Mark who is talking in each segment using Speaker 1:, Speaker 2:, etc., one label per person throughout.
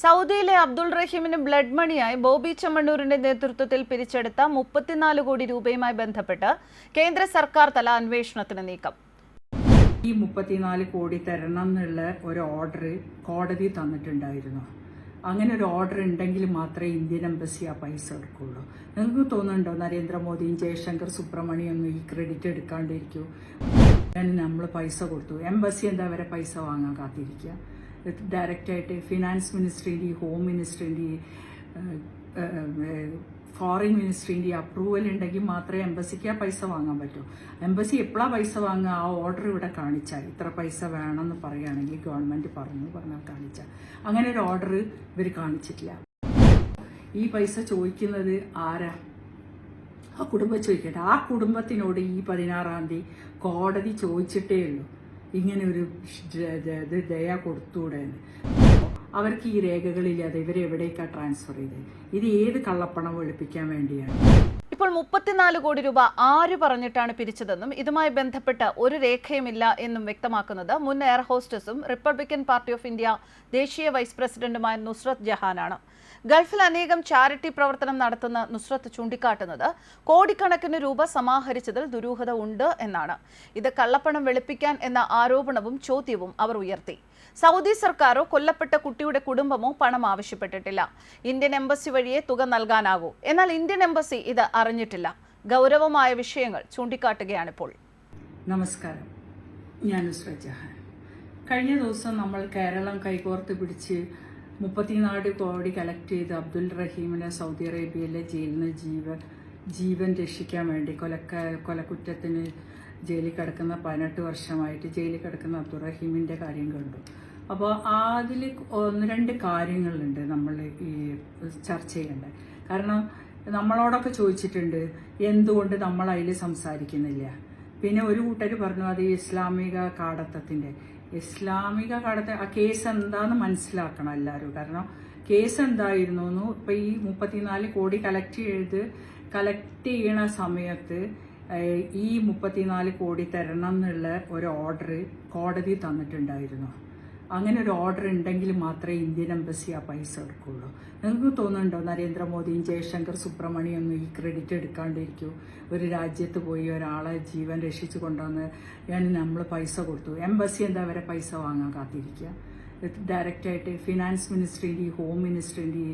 Speaker 1: സൗദിയിലെ അബ്ദുൾ റഹീമിന് ബ്ലഡ് മണിയായി ബോബി ചെമ്മണ്ണൂരിന്റെ നേതൃത്വത്തിൽ പിരിച്ചെടുത്ത മുപ്പത്തിനാല് കോടി രൂപയുമായി ബന്ധപ്പെട്ട് കേന്ദ്ര സർക്കാർ തല അന്വേഷണത്തിന് നീക്കം.
Speaker 2: ഈ മുപ്പത്തിനാല് കോടി തരണം എന്നുള്ള ഒരു ഓർഡർ കോടതി തന്നിട്ടുണ്ടായിരുന്നു. അങ്ങനെ ഒരു ഓർഡർ ഉണ്ടെങ്കിൽ മാത്രമേ ഇന്ത്യൻ എംബസി ആ പൈസ എടുക്കുള്ളൂ. നിങ്ങൾക്ക് തോന്നുന്നുണ്ടോ നരേന്ദ്രമോദിയും ജയശങ്കർ സുബ്രഹ്മണ്യൊന്നും ഈ ക്രെഡിറ്റ് എടുക്കാണ്ടിരിക്കൂ? നമ്മൾ പൈസ കൊടുത്തു. എംബസി എന്താ വരെ പൈസ വാങ്ങാൻ കാത്തിരിക്കുക? ഡയറക്റ്റായിട്ട് ഫിനാൻസ് മിനിസ്ട്രിന്റെ ഹോം മിനിസ്ട്രിന്റെ ഫോറിൻ മിനിസ്ട്രീന്റെ അപ്രൂവൽ ഉണ്ടെങ്കിൽ മാത്രമേ എംബസിക്ക് ആ പൈസ വാങ്ങാൻ പറ്റൂ. എംബസി എപ്പോഴാണ് പൈസ വാങ്ങുക? ആ ഓർഡർ ഇവിടെ കാണിച്ചാൽ ഇത്ര പൈസ വേണമെന്ന് പറയുകയാണെങ്കിൽ ഗവൺമെന്റ് പറഞ്ഞു പറഞ്ഞാൽ കാണിച്ചാൽ അങ്ങനെ ഒരു ഓർഡർ ഇവർ കാണിച്ചിട്ടില്ല. ഈ പൈസ ചോദിക്കുന്നത് ആരാ? ആ കുടുംബം ചോദിക്കട്ടെ. ആ കുടുംബത്തിനോട് ഈ പതിനാറാം തീയതി കോടതി ചോദിച്ചിട്ടേ ഉള്ളൂ. ഇങ്ങനെ ഒരു ഇത് ദയ കൊടുത്തൂടെ അവർക്ക് ഈ രേഖകളില്ലാതെ ഇവരെവിടേക്കാണ് ട്രാൻസ്ഫർ ചെയ്തത് ഇത് ഏത് കള്ളപ്പണം വെളുപ്പിക്കാൻ വേണ്ടിയാണ്?
Speaker 1: ഇപ്പോൾ മുപ്പത്തിനാല് കോടി രൂപ ആര് പറഞ്ഞിട്ടാണ് പിരിച്ചതെന്നും ഇതുമായി ബന്ധപ്പെട്ട് ഒരു രേഖയുമില്ല എന്നും വ്യക്തമാക്കുന്നത് മുൻ എയർ ഹോസ്റ്റസും റിപ്പബ്ലിക്കൻ പാർട്ടി ഓഫ് ഇന്ത്യ ദേശീയ വൈസ് പ്രസിഡന്റുമായ നുസ്രത് ജഹാനാണ്. ഗൾഫിൽ അനേകം ചാരിറ്റി പ്രവർത്തനം നടത്തുന്ന നുസ്രത്ത് ചൂണ്ടിക്കാട്ടുന്നത് കോടിക്കണക്കിന് രൂപ സമാഹരിച്ചതിൽ ദുരൂഹത ഉണ്ട് എന്നാണ്. ഇത് കള്ളപ്പണം വെളുപ്പിക്കാൻ എന്ന ആരോപണവും ചോദ്യവും അവർ ഉയർത്തി. സൗദി സർക്കാരോ കൊല്ലപ്പെട്ട കുട്ടിയുടെ കുടുംബമോ പണം ആവശ്യപ്പെട്ടിട്ടില്ല. ഇന്ത്യൻ എംബസി വഴിയേ തുക നൽകാനാകൂ. എന്നാൽ ഇന്ത്യൻ എംബസി ഇത് അറിഞ്ഞിട്ടില്ല. ഗൗരവമായ വിഷയങ്ങൾ ചൂണ്ടിക്കാട്ടുകയാണിപ്പോൾ.
Speaker 2: നമസ്കാരം. ഞാൻ കഴിഞ്ഞ ദിവസം നമ്മൾ കേരളം കൈകോർത്ത് പിടിച്ച് മുപ്പത്തിനാല് കോടി കളക്ട് ചെയ്ത് അബ്ദുൽ റഹീമിനെ സൗദി അറേബ്യയിലെ ജയിലിൽ നിന്ന് ജീവൻ ജീവൻ രക്ഷിക്കാൻ വേണ്ടി കൊലക്ക കൊലക്കുറ്റത്തിന് ജയിലിൽ കിടക്കുന്ന പതിനെട്ട് വർഷമായിട്ട് ജയിലിൽ കിടക്കുന്ന അബ്ദുൾ റഹീമിന്റെ കാര്യം കണ്ടു. അപ്പോൾ അതിൽ ഒന്ന് രണ്ട് കാര്യങ്ങളുണ്ട് നമ്മൾ ഈ ചർച്ച ചെയ്യേണ്ടത്. കാരണം നമ്മളോടൊക്കെ ചോദിച്ചിട്ടുണ്ട് എന്തുകൊണ്ട് നമ്മൾ അതിൽ സംസാരിക്കുന്നില്ല? പിന്നെ ഒരു കൂട്ടർ പറഞ്ഞു അത് ഇസ്ലാമിക കാടത്തത്തിന്റെ ഇസ്ലാമിക കാടത്ത ആ കേസ് എന്താണെന്ന് മനസ്സിലാക്കണം എല്ലാവരും. കാരണം കേസ് എന്തായിരുന്നു എന്ന് ഇപ്പം ഈ മുപ്പത്തിനാല് കോടി കളക്ട് ചെയ്ത് കളക്ട് ചെയ്യണ സമയത്ത് ഈ മുപ്പത്തിനാല് കോടി തരണം എന്നുള്ള ഒരു ഓർഡർ കോടതി തന്നിട്ടുണ്ടായിരുന്നു. അങ്ങനെ ഒരു ഓർഡർ ഉണ്ടെങ്കിൽ മാത്രമേ ഇന്ത്യൻ എംബസി ആ പൈസ എടുക്കുള്ളൂ. നിങ്ങൾക്ക് തോന്നുന്നുണ്ടോ? നരേന്ദ്രമോദിയും ജയശങ്കർ സുബ്രഹ്മണ്യൊന്നും ഈ ക്രെഡിറ്റ് എടുക്കാണ്ടിരിക്കൂ. ഒരു രാജ്യത്ത് പോയി ഒരാളെ ജീവൻ രക്ഷിച്ചു കൊണ്ടുവന്ന് ഞാൻ നമ്മൾ പൈസ കൊടുത്തു. എംബസി എന്താ വരെ പൈസ വാങ്ങാൻ കാത്തിരിക്കുക? ഡയറക്റ്റായിട്ട് ഫിനാൻസ് മിനിസ്ട്രിന്റെ ഹോം മിനിസ്ട്രിന്റെ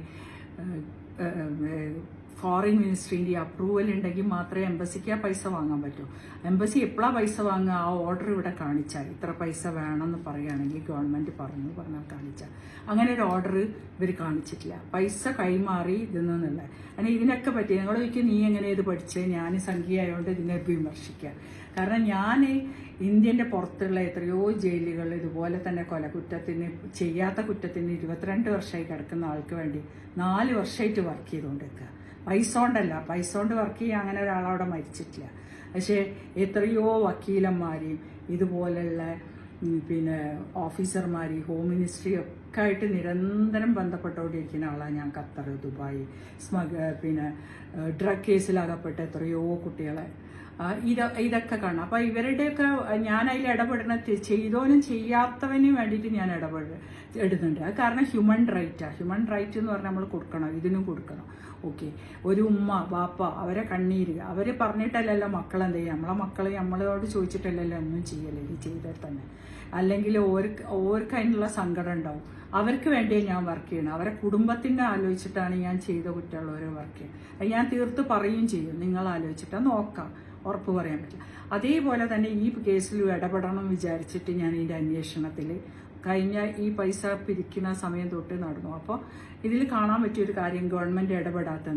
Speaker 2: ഫോറിൻ മിനിസ്ട്രീന്റെ അപ്രൂവൽ ഉണ്ടെങ്കിൽ മാത്രമേ എംബസിക്ക് ആ പൈസ വാങ്ങാൻ പറ്റൂ. എംബസി എപ്പോഴാണ് പൈസ വാങ്ങുക? ആ ഓർഡർ ഇവിടെ കാണിച്ചാൽ. ഇത്ര പൈസ വേണമെന്ന് പറയുകയാണെങ്കിൽ ഗവൺമെന്റ് പറഞ്ഞു പറഞ്ഞാൽ കാണിച്ചാൽ. അങ്ങനെ ഒരു ഓർഡർ ഇവർ കാണിച്ചിട്ടില്ല. പൈസ കൈമാറി ഇതെന്നുള്ള അങ്ങനെ ഇതിനൊക്കെ പറ്റി നിങ്ങൾ ചോദിക്കും നീ എങ്ങനെ ഇത് പഠിച്ചേ? ഞാൻ സംഖ്യയായതുകൊണ്ട് ഇതിനെ വിമർശിക്കുക കാരണം ഞാൻ ഇന്ത്യന്റെ പുറത്തുള്ള എത്രയോ ജയിലുകൾ ഇതുപോലെ തന്നെ കൊലക്കുറ്റത്തിന് ചെയ്യാത്ത കുറ്റത്തിന് ഇരുപത്തിരണ്ട് വർഷമായി കിടക്കുന്ന ആൾക്ക് വേണ്ടി നാല് വർഷമായിട്ട് വർക്ക് ചെയ്തുകൊണ്ടിരിക്കുക. പൈസ കൊണ്ടല്ല പൈസ കൊണ്ട് വർക്ക് ചെയ്യുക അങ്ങനെ ഒരാളവിടെ മരിച്ചിട്ടില്ല. പക്ഷേ എത്രയോ വക്കീലന്മാരെയും ഇതുപോലെയുള്ള പിന്നെ ഓഫീസർമാരെയും ഹോം മിനിസ്ട്രി ഒക്കെ ആയിട്ട് നിരന്തരം ബന്ധപ്പെട്ടുകൊണ്ടിരിക്കുന്ന ആളാണ് ഞാൻ ഖത്തർ ദുബായ് സ്മഗ പിന്നെ ഡ്രഗ് കേസിലകപ്പെട്ട എത്രയോ കുട്ടികളെ. ഇത് ഇതൊക്കെ കാണാം. അപ്പം ഇവരുടെയൊക്കെ ഞാൻ അതിൽ ഇടപെടുന്ന ചെയ്തവനും ചെയ്യാത്തവനും വേണ്ടിയിട്ട് ഞാൻ ഇടപെട ഇടുന്നുണ്ട്. അത് കാരണം ഹ്യൂമൻ റൈറ്റാണ് ഹ്യൂമൻ റൈറ്റ് എന്ന് പറഞ്ഞാൽ നമ്മൾ കൊടുക്കണം. ഇതിനും കൊടുക്കണം. ഓക്കെ. ഒരു ഉമ്മ ബാപ്പ അവരെ കണ്ണീര്. അവർ പറഞ്ഞിട്ടല്ലല്ലോ മക്കൾ എന്ത് ചെയ്യുക നമ്മളെ മക്കൾ നമ്മളോട് ചോദിച്ചിട്ടല്ലല്ലോ ഒന്നും ചെയ്യല്ലേ ഇത് ചെയ്താൽ തന്നെ. അല്ലെങ്കിൽ ഓർക്ക് ഓർക്ക് അതിനുള്ള സങ്കടം ഉണ്ടാവും. അവർക്ക് വേണ്ടിയേ ഞാൻ വർക്ക് ചെയ്യണം അവരെ കുടുംബത്തിന്റെ ആലോചിച്ചിട്ടാണ് ഞാൻ ചെയ്ത കുറ്റമുള്ളവരെ വർക്ക് ചെയ്യുന്നത്. ഞാൻ തീർത്ത് പറയുകയും ചെയ്യും. നിങ്ങൾ ആലോചിച്ചിട്ട് നോക്കാം. ഉറപ്പ് പറയാൻ പറ്റില്ല. അതേപോലെ തന്നെ ഈ കേസിൽ ഇടപെടണം വിചാരിച്ചിട്ട് ഞാൻ ഇതിന്റെ അന്വേഷണത്തിൽ കഴിഞ്ഞ ഈ പൈസ പിരിക്കുന്ന സമയം തൊട്ട് നടന്നു. അപ്പോൾ ഇതിൽ കാണാൻ പറ്റിയൊരു കാര്യം ഗവൺമെന്റ് ഇടപെടാത്ത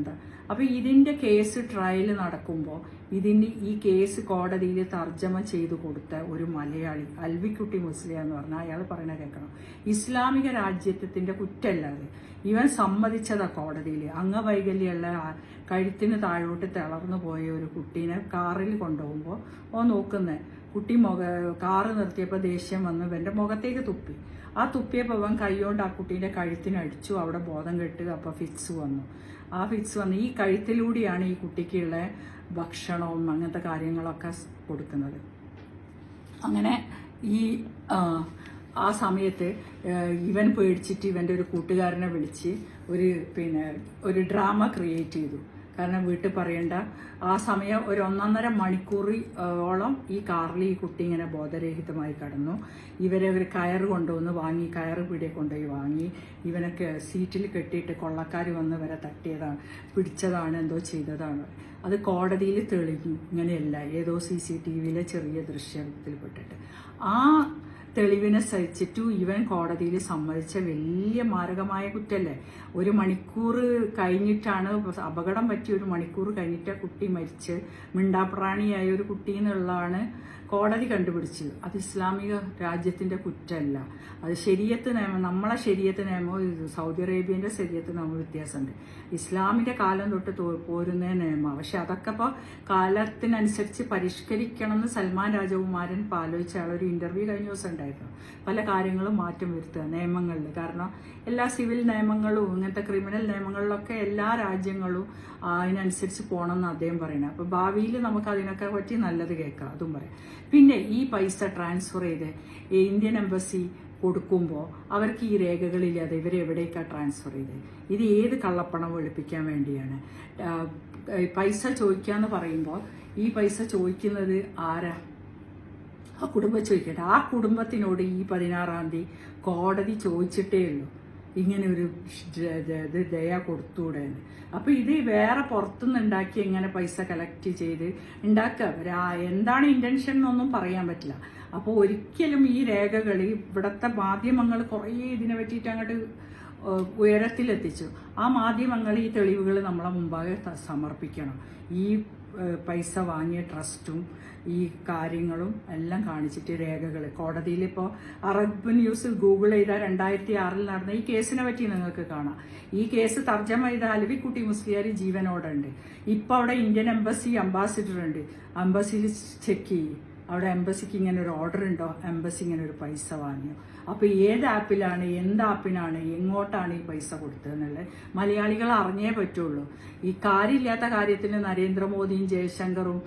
Speaker 2: അപ്പോൾ ഇതിന്റെ കേസ് ട്രയൽ നടക്കുമ്പോൾ ഇതിന് ഈ കേസ് കോടതിയിൽ തർജമ ചെയ്തു കൊടുത്ത ഒരു മലയാളി അൽവിക്കുട്ടി മുസ്ലിം എന്ന് പറഞ്ഞാൽ അയാൾ പറയണ കേൾക്കണം. ഇസ്ലാമിക രാജ്യത്വത്തിന്റെ കുറ്റമല്ല അത്. ഇവൻ സമ്മതിച്ചതാ കോടതിയിൽ. അംഗവൈകല്യമുള്ള കഴുത്തിന് താഴോട്ട് തളർന്നു പോയ ഒരു കുട്ടീനെ കാറിൽ കൊണ്ടുപോകുമ്പോൾ ഓ നോക്കുന്നത് കുട്ടി മുഖ കാറ് നിർത്തിയപ്പോൾ ദേഷ്യം വന്നു. എന്റെ മുഖത്തേക്ക് തുപ്പി. ആ തുപ്പിയപ്പോൾ അവൻ കൈകൊണ്ട് ആ കുട്ടീന്റെ കഴുത്തിനടിച്ചു അവിടെ ബോധം കെട്ട് അപ്പോൾ ഫിക്സ് വന്നു. ആ ഫിക്സ് വന്ന് ഈ കഴുത്തിലൂടെയാണ് ഈ കുട്ടിക്കുള്ള ഭക്ഷണവും അങ്ങനത്തെ കാര്യങ്ങളൊക്കെ കൊടുക്കുന്നത്. അങ്ങനെ ഈ ആ സമയത്ത് ഇവൻ പേടിച്ചിട്ട് ഇവന്റെ ഒരു കൂട്ടുകാരനെ വിളിച്ച് ഒരു പിന്നെ ഒരു ഡ്രാമ ക്രിയേറ്റ് ചെയ്തു. കാരണം വീട്ടിൽ പറയണ്ട. ആ സമയം ഒരു ഒന്നൊന്നര മണിക്കൂറിയോളം ഓളം ഈ കാറിൽ ഈ കുട്ടി ഇങ്ങനെ ബോധരഹിതമായി കടന്നു. ഇവരെ ഒരു കയറ് കൊണ്ടുവന്ന് വാങ്ങി കയറ് പിടിയെ കൊണ്ടുപോയി വാങ്ങി. ഇവനൊക്കെ സീറ്റിൽ കെട്ടിയിട്ട് കൊള്ളക്കാർ വന്ന് വരെ തട്ടിയതാണ് പിടിച്ചതാണ് എന്തോ ചെയ്തതാണ്. അത് കോടതിയിൽ തെളിഞ്ഞു. ഇങ്ങനെയല്ല ഏതോ സി സി ടി വിയിലെ ചെറിയ ദൃശ്യത്തിൽപ്പെട്ടിട്ട് ആ തെളിവിനെ സഹിച്ചിട്ടു ഇവൻ കോടതിയിൽ സമ്മതിച്ച വലിയ മാരകമായ കുറ്റല്ലേ? ഒരു മണിക്കൂർ കഴിഞ്ഞിട്ടാണ് അപകടം പറ്റിയ ഒരു മണിക്കൂർ കഴിഞ്ഞിട്ട് കുട്ടി മരിച്ച്. മിണ്ടാപ്രാണിയായ ഒരു കുട്ടി എന്നുള്ളതാണ് കോടതി കണ്ടുപിടിച്ച്. അത് ഇസ്ലാമിക രാജ്യത്തിന്റെ കുറ്റമല്ല. അത് ശരീരത്ത് നിയമം നമ്മളെ ശരീരത്ത് നിയമവും സൗദി അറേബ്യന്റെ ശരീരത്ത് നിയമവും വ്യത്യാസമുണ്ട്. ഇസ്ലാമിന്റെ കാലം തൊട്ട് പോരുന്ന നിയമം പക്ഷെ അതൊക്കെ ഇപ്പോൾ കാലത്തിനനുസരിച്ച് പരിഷ്കരിക്കണം എന്ന് സൽമാൻ രാജകുമാരൻ പാലോചിച്ച ആളൊരു ഇന്റർവ്യൂ കഴിഞ്ഞ ദിവസം ഉണ്ടായിരുന്നു. പല കാര്യങ്ങളും മാറ്റം വരുത്തുക നിയമങ്ങളിൽ. കാരണം എല്ലാ സിവിൽ നിയമങ്ങളും ഇങ്ങനത്തെ ക്രിമിനൽ നിയമങ്ങളിലൊക്കെ എല്ലാ രാജ്യങ്ങളും അതിനനുസരിച്ച് പോകണം എന്ന് അദ്ദേഹം പറയുന്നത്. അപ്പോൾ ഭാവിയിൽ നമുക്ക് അതിനൊക്കെ പറ്റി നല്ലത് കേൾക്കാം. അതും പറയാം. പിന്നെ ഈ പൈസ ട്രാൻസ്ഫർ ചെയ്ത് ഇന്ത്യൻ എംബസി കൊടുക്കുമ്പോൾ അവർക്ക് ഈ രേഖകളില്ലാതെ ഇവരെ എവിടേക്കാണ് ട്രാൻസ്ഫർ ചെയ്ത്? ഇത് ഏത് കള്ളപ്പണം വെളുപ്പിക്കാൻ വേണ്ടിയാണ്? പൈസ ചോദിക്കാന്ന് പറയുമ്പോൾ ഈ പൈസ ചോദിക്കുന്നത് ആരാ? ആ കുടുംബം ചോദിക്കട്ടെ. ആ കുടുംബത്തിനോട് ഈ പതിനാറാം തീയതി കോടതി ചോദിച്ചിട്ടേ ഉള്ളൂ. ഇങ്ങനെ ഒരു ഇത് ദയ കൊടുത്തൂടെ അപ്പോൾ അപ്പൊ ഇത് വേറെ പുറത്തുനിന്ന് ഉണ്ടാക്കി എങ്ങനെ പൈസ കളക്ട് ചെയ്ത് ഉണ്ടാക്കുക? എന്താണ് ഇന്റൻഷൻ എന്നൊന്നും പറയാൻ പറ്റില്ല. അപ്പോൾ ഒരിക്കലും ഈ രേഖകൾ ഇവിടുത്തെ മാധ്യമങ്ങൾ കുറേ ഇതിനെ പറ്റിയിട്ട് അങ്ങോട്ട് ഉയരത്തിലെത്തിച്ചു. ആ മാധ്യമങ്ങൾ ഈ തെളിവുകൾ നമ്മളെ മുമ്പാകെ സമർപ്പിക്കണം. ഈ പൈസ വാങ്ങിയ ട്രസ്റ്റും ഈ കാര്യങ്ങളും എല്ലാം കാണിച്ചിട്ട് രേഖകൾ കോടതിയിൽ ഇപ്പോൾ അറബ് ന്യൂസിൽ ഗൂഗിൾ ചെയ്താൽ രണ്ടായിരത്തി ആറിൽ നടന്ന ഈ കേസിനെ പറ്റി നിങ്ങൾക്ക് കാണാം. ഈ കേസ് തർജമ ചെയ്ത അലവിക്കുട്ടി മുസ്ലിയാർ ജീവനോടുണ്ട് ഇപ്പോൾ അവിടെ ഇന്ത്യൻ എംബസി അംബാസിഡർ ഉണ്ട്. അംബാസിയിൽ ചെക്ക് ചെയ്യും. അവിടെ എംബസിക്ക് ഇങ്ങനെ ഒരു ഓർഡർ ഉണ്ടോ? എംബസി ഇങ്ങനെ ഒരു പൈസ വാങ്ങിയോ? അപ്പോൾ ഏത് ആപ്പിലാണ് എന്ത് ആപ്പിനാണ് എങ്ങോട്ടാണ് ഈ പൈസ കൊടുത്തതെന്നുള്ളത് മലയാളികൾ അറിഞ്ഞേ പറ്റുള്ളൂ. ഈ കാര്യമില്ലാത്ത കാര്യത്തിന് നരേന്ദ്രമോദിയും ജയശങ്കറും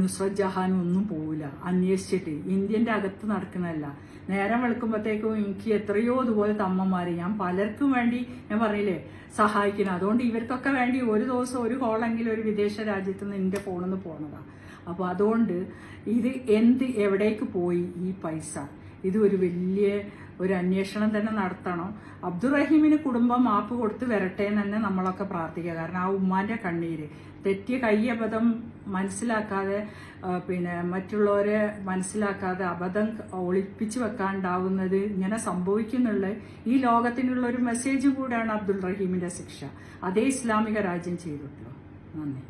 Speaker 2: നുസ്രത് ജഹാനും ഒന്നും പോവില്ല. അന്വേഷിച്ചിട്ട് ഇന്ത്യന്റെ അകത്ത് നടക്കുന്നതല്ല. നേരം വെളുക്കുമ്പോഴത്തേക്കും എനിക്ക് എത്രയോ ഇതുപോലെ തമ്മന്മാര് ഞാൻ പലർക്കും വേണ്ടി ഞാൻ പറഞ്ഞില്ലേ സഹായിക്കണം അതുകൊണ്ട് ഇവർക്കൊക്കെ വേണ്ടി ഒരു ദിവസം ഒരു കോളെങ്കിലും ഒരു വിദേശ രാജ്യത്ത് നിന്ന് എന്റെ ഫോണിൽ നിന്ന് പോണതാണ് അപ്പോൾ അതുകൊണ്ട് ഇത് എന്ത് എവിടേക്ക് പോയി ഈ പൈസ? ഇത് ഒരു വലിയ ഒരു അന്വേഷണം തന്നെ നടത്തണം. അബ്ദുറഹീമിന് കുടുംബം മാപ്പ് കൊടുത്ത് വരട്ടെ എന്ന് തന്നെ നമ്മളൊക്കെ പ്രാർത്ഥിക്കുക. കാരണം ആ ഉമ്മാന്റെ കണ്ണീര്. തെറ്റിയ കയ്യബദ്ധം മനസ്സിലാക്കാതെ പിന്നെ മറ്റുള്ളവരെ മനസ്സിലാക്കാതെ അബദ്ധം ഒളിപ്പിച്ചു വെക്കാണ്ടാവുന്നത് ഇങ്ങനെ സംഭവിക്കുന്നുള്ള ഈ ലോകത്തിനുള്ള ഒരു മെസ്സേജ് കൂടെയാണ് അബ്ദുൾ റഹീമിന്റെ ശിക്ഷ. അതേ ഇസ്ലാമിക രാജ്യം ചെയ്തിട്ടുള്ളൂ. നന്ദി.